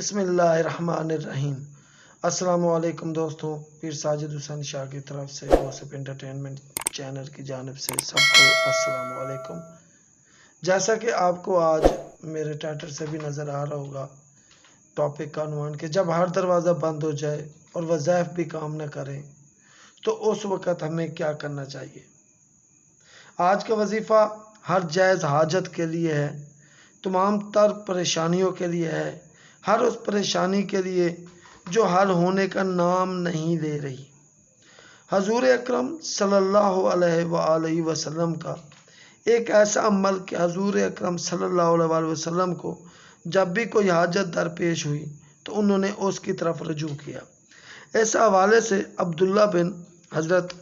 بسم اللہ الرحمن الرحیم۔ السلام علیکم دوستوں پیر ساجد حسین شاہ کی طرف سے غوثب انٹرٹینمنٹ چینل کی جانب سے سب کو السلام علیکم۔ جیسا کہ آپ کو آج میرے ٹائٹل سے بھی نظر آ رہا ہوگا، ٹاپک کا عنوان کہ جب ہر دروازہ بند ہو جائے اور وظائف بھی کام نہ کریں، تو اس وقت ہمیں کیا کرنا چاہیے؟ آج کا وظیفہ ہر جائز حاجت کے لیے ہے، تمام تر پریشانیوں کے لیے ہے ہر اس پریشانی کے لیے جو حل ہونے کا نام نہیں لے رہی۔ حضور اکرم صلی اللہ علیہ وآلہ وسلم کا ایک ایسا عمل کہ حضور اکرم صلی اللہ علیہ وآلہ وسلم کو جب بھی کوئی حاجت درپیش ہوئی تو انہوں نے اس کی طرف رجوع کیا۔ اس حوالے سے عبداللہ بن حضرت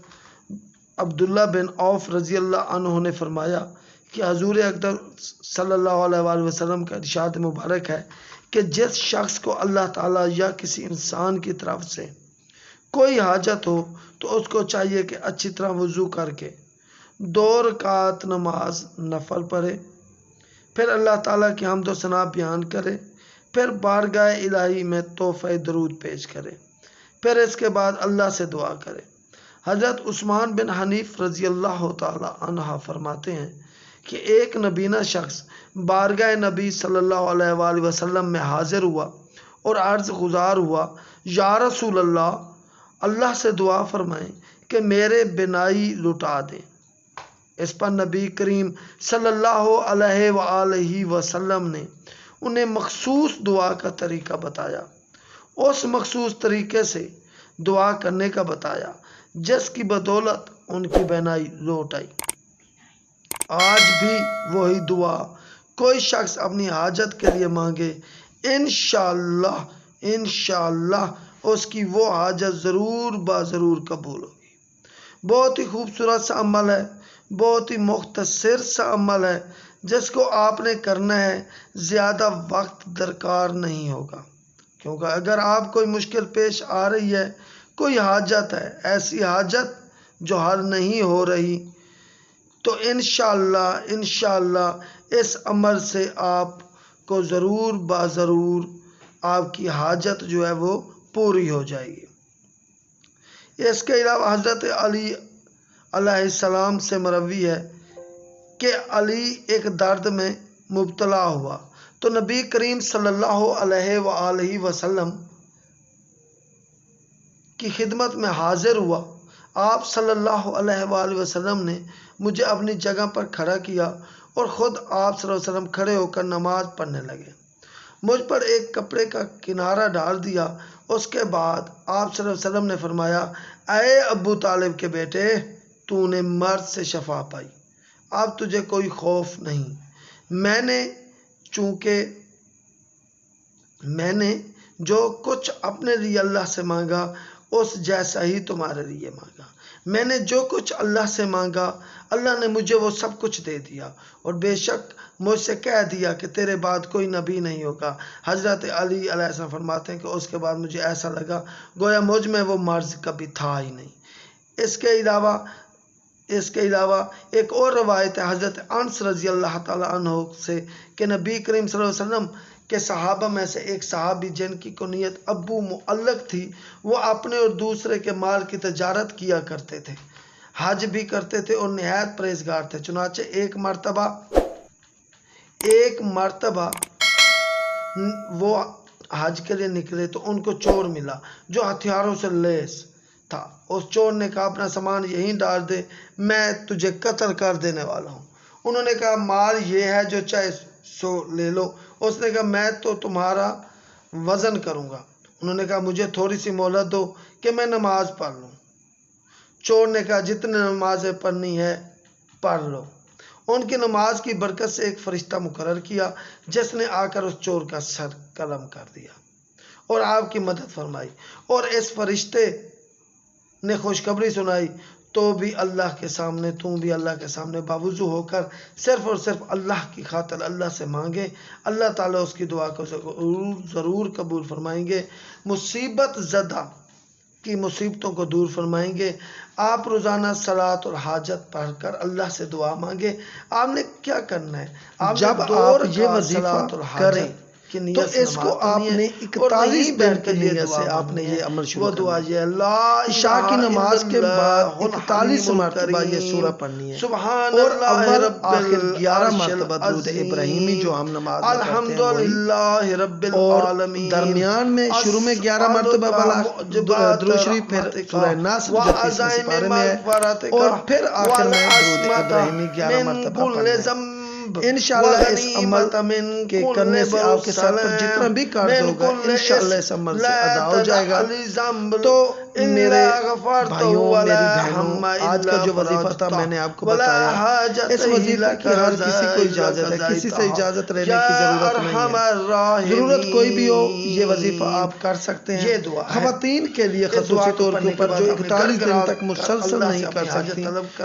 عبداللہ بن عوف رضی اللہ عنہ نے فرمایا کہ حضور اکرم صلی اللہ علیہ وآلہ وسلم کا ارشاد مبارک ہے کہ جس شخص کو اللہ تعالیٰ یا کسی انسان کی طرف سے کوئی حاجت ہو تو اس کو چاہیے کہ اچھی طرح وضو کر کے دو رکعت نماز نفل پڑھے، پھر اللہ تعالیٰ کی حمد و ثنا بیان کرے، پھر بارگاہ الہی میں تحفہ درود پیش کرے، پھر اس کے بعد اللہ سے دعا کرے۔ حضرت عثمان بن حنیف رضی اللہ تعالی عنہ فرماتے ہیں کہ ایک نبینہ شخص بارگاہ نبی صلی اللہ علیہ وآلہ وسلم میں حاضر ہوا اور عرض گزار ہوا، یا رسول اللہ اللہ سے دعا فرمائیں کہ میرے بنائی لٹا دیں۔ اس پر نبی کریم صلی اللہ علیہ وآلہ وسلم نے انہیں مخصوص دعا کا طریقہ بتایا۔ اس مخصوص طریقے سے دعا کرنے کا بتایا، جس کی بدولت ان کی بینائی لوٹ آئی۔ آج بھی وہی دعا کوئی شخص اپنی حاجت کے لیے مانگے۔ انشاءاللہ انشاءاللہ، اس کی وہ حاجت ضرور با ضرور قبول ہوگی۔ بہت ہی خوبصورت سا عمل ہے، بہت ہی مختصر سا عمل ہے، جس کو آپ نے کرنا ہے، زیادہ وقت درکار نہیں ہوگا۔ کیونکہ اگر آپ کوئی مشکل پیش آ رہی ہے، کوئی حاجت ہے، ایسی حاجت جو حل نہیں ہو رہی تو انشاءاللہ انشاءاللہ اس عمل سے آپ کو ضرور با ضرور آپ کی حاجت جو ہے وہ پوری ہو جائے گی۔ اس کے علاوہ حضرت علی علیہ السلام سے مروی ہے کہ علی ایک درد میں مبتلا ہوا۔ تو نبی کریم صلی اللہ علیہ وآلہ وسلم کی خدمت میں حاضر ہوا۔ آپ صلی اللہ علیہ وآلہ وسلم نے مجھے اپنی جگہ پر کھڑا کیا اور خود آپ صلی اللہ علیہ وسلم کھڑے ہو کر نماز پڑھنے لگے۔ مجھ پر ایک کپڑے کا کنارہ ڈال دیا۔ اس کے بعد آپ صلی اللہ علیہ وسلم نے فرمایا، اے ابو طالب کے بیٹے، تو نے مرد سے شفا پائی۔ اب تجھے کوئی خوف نہیں۔ میں نے چونکہ میں نے جو کچھ اپنے لیے اللہ سے مانگا اس جیسا ہی تمہارے لیے مانگا۔ میں نے جو کچھ اللہ سے مانگا، اللہ نے مجھے وہ سب کچھ دے دیا۔ اور بے شک مجھ سے کہہ دیا کہ تیرے بعد کوئی نبی نہیں ہوگا۔ حضرت علی علیہ السلام فرماتے ہیں کہ اس کے بعد مجھے ایسا لگا گویا مجھ میں وہ مرض کبھی تھا ہی نہیں۔ اس کے علاوہ، اس کے علاوہ ایک اور روایت ہے، حضرت انس رضی اللہ تعالیٰ عنہ سے کہ نبی کریم صلی اللہ علیہ وسلم کہ صحابہ میں سے ایک صحابی جن کی کنیت ابو معلق تھی، وہ اپنے اور دوسرے کے مال کی تجارت کیا کرتے تھے، حج بھی کرتے تھے اور نہایت پریزگار تھے۔ چنانچہ ایک مرتبہ ایک مرتبہ وہ حج کے لیے نکلے تو ان کو چور ملا جو ہتھیاروں سے لیس تھا۔ اس چور نے کہا، اپنا سامان یہیں ڈال دے، میں تجھے قتل کر دینے والا ہوں۔ انہوں نے کہا، مال یہ ہے جو چاہے سو لے لو۔ اس نے کہا، میں تو تمہارا وزن کروں گا۔ انہوں نے کہا، مجھے تھوڑی سی مہلت دو کہ میں نماز پڑھ لوں۔ چور نے کہا، جتنے نمازیں پڑھنی ہے پڑھ لو۔ ان کی نماز کی برکت سے ایک فرشتہ مقرر کیا، جس نے آ کر اس چور کا سر قلم کر دیا۔ اور آپ کی مدد فرمائی۔ اور اس فرشتے نے خوشخبری سنائی۔ تو بھی اللہ کے سامنے تم بھی اللہ کے سامنے باوضو ہو کر صرف اور صرف اللہ کی خاطر اللہ سے مانگے۔ اللہ تعالیٰ اس کی دعا کو ضرور قبول فرمائیں گے۔ مصیبت زدہ کی مصیبتوں کو دور فرمائیں گے۔ آپ روزانہ سلاد اور حاجت پڑھ کر اللہ سے دعا مانگے۔ آپ نے کیا کرنا ہے؟ آپ جب آپ یہ وظیفہ کریں تو اس کو آپ نے اکتالیس دن کے نیت دعا سے آپ نے یہ۔ عمل شروع دعا۔ یہ لا عشاء کی نماز کے بعد اللہ اکتالیس مرتبہ یہ۔ سورہ پڑھنی ہے سبحان اور اللہ اول آخر گیارہ مرتبہ درود۔ ابراہیمی جو ہم نماز میں الحمدللہ رب اور العالمین درمیان میں شروع میں گیارہ مرتبہ والا درود شریف پھر سورہ ناس جو تیسویں سپارے میں ہے اور پھر آخر میں درود ابراہیمی گیارہ مرتبہ پڑھنا ہے انشاءاللہ اس عمل کے کرنے سے آپ کے سر پر جتنا بھی قرض ہوگا انشاءاللہ اس عمل سے ادا ہو جائے گا۔ تو میرے بھائیوں میری بہنوں آج کا جو وظیفہ تھا میں نے آپ کو بتایا اس وظیفہ کی ہر کسی کو اجازت ہے کسی سے اجازت لینے کی ضرورت نہیں ہے ضرورت کوئی بھی ہو یہ وظیفہ آپ کر سکتے ہیں ہے۔ خواتین کے لیے خصوصی طور کے اوپر جو اکتالیس دن تک مسلسل نہیں کر سکتی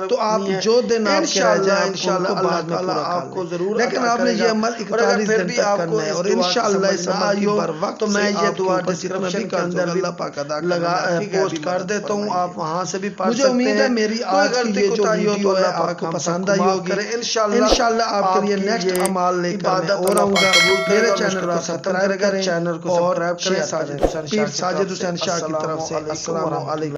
تو آپ ہے۔ جو دن آپ کے رہ انشاءاللہ ان کو بعد میں پورا کر لیں لیکن آپ نے یہ۔ عمل اکتالیس دن تک کرنا ہے اور انشاءاللہ اس عمل کی بر وقت سے آپ کے اوپر ڈسکرپشن ہوگا بھی اللہ پاک ادا آپ کی پوسٹ کر دیتا ہوں آپ وہاں سے بھی پڑھ مجھے سکتے امید ہے ہیں۔ میری آج کی یہ جو ویڈیو ہے آپ کو پسند آئی ہوگی۔ انشاءاللہ آپ کے لیے نیکسٹ عمال لے کر میں اور آؤں گا۔ میرے چینل کو سبسکرائب کریں چینل کو اور سبسکرائب کریں۔ شیئر ساجد کریں حسین شاہ پیر کی ساجد طرف سے حسین شاہ کی طرف سے السلام علیکم۔